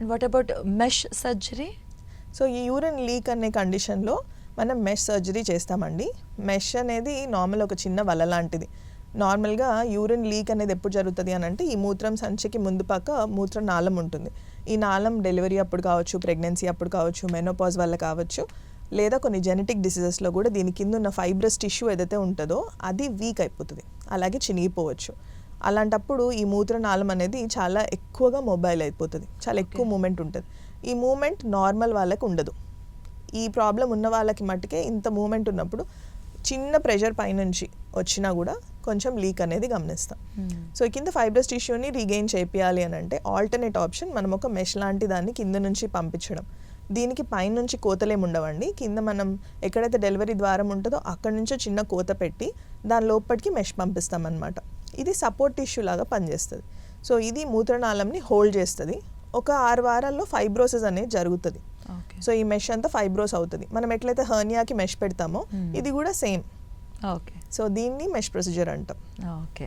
And what about mesh surgery so ఈ urine leak అనే కండిషన్లో మనం మెష్ సర్జరీ చేస్తామండి. మెష్ అనేది నార్మల్ ఒక చిన్న వల లాంటిది. నార్మల్గా యూరిన్ లీక్ అనేది ఎప్పుడు జరుగుతుంది అని అంటే ఈ మూత్రం సంచికి ముందు పక్క మూత్ర నాళం ఉంటుంది. ఈ నాళం డెలివరీ అప్పుడు కావచ్చు ప్రెగ్నెన్సీ అప్పుడు కావచ్చు మెనోపాజ్ వల్ల కావచ్చు లేదా కొన్ని జెనెటిక్ డిసీజెస్లో కూడా దీని కింద ఉన్న ఫైబ్రస్ టిష్యూ ఏదైతే ఉంటుందో అది వీక్ అయిపోతుంది. అలాగే చినిగిపోవచ్చు. అలాంటప్పుడు ఈ మూత్రనాళం అనేది చాలా ఎక్కువగా మొబైల్ అయిపోతుంది. చాలా ఎక్కువ. మూమెంట్ ఉంటుంది. ఈ మూమెంట్ నార్మల్ వాళ్ళకి ఉండదు. ఈ ప్రాబ్లం ఉన్న వాళ్ళకి మట్టుకే ఇంత మూమెంట్ ఉన్నప్పుడు చిన్న ప్రెషర్ పైనుంచి వచ్చినా కూడా కొంచెం లీక్ అనేది గమనిస్తాం. సో ఈ కింద ఫైబ్రస్ టిష్యూని రీగెయిన్ చేపియాలి అని అంటే ఆల్టర్నేట్ ఆప్షన్ మనం ఒక మెష్ లాంటి దాన్ని కింద నుంచి పంపించడం. దీనికి పైనుంచి కోతలేం ఉండవండి. కింద మనం ఎక్కడైతే డెలివరీ ద్వారం ఉంటుందో అక్కడ నుంచో చిన్న కోత పెట్టి దాని లోపలికి మెష్ పంపిస్తాం అనమాట ఇది సపోర్ట్ టిష్యూ లాగా పనిచేస్తుంది. సో ఇది మూత్రనాళంని హోల్డ్ చేస్తుంది. ఒక ఆరు వారాల్లో ఫైబ్రోసిస్ అనేది జరుగుతుంది. ఓకే సో ఈ మెష్ అంతా ఫైబ్రోస్ అవుతుంది. మనం ఎట్లయితే హర్నియాకి మెష్ పెడతామో Hmm. ఇది కూడా సేమ్ ఓకే సో దీన్ని మెష్ ప్రొసీజర్ అంటాం. ఓకే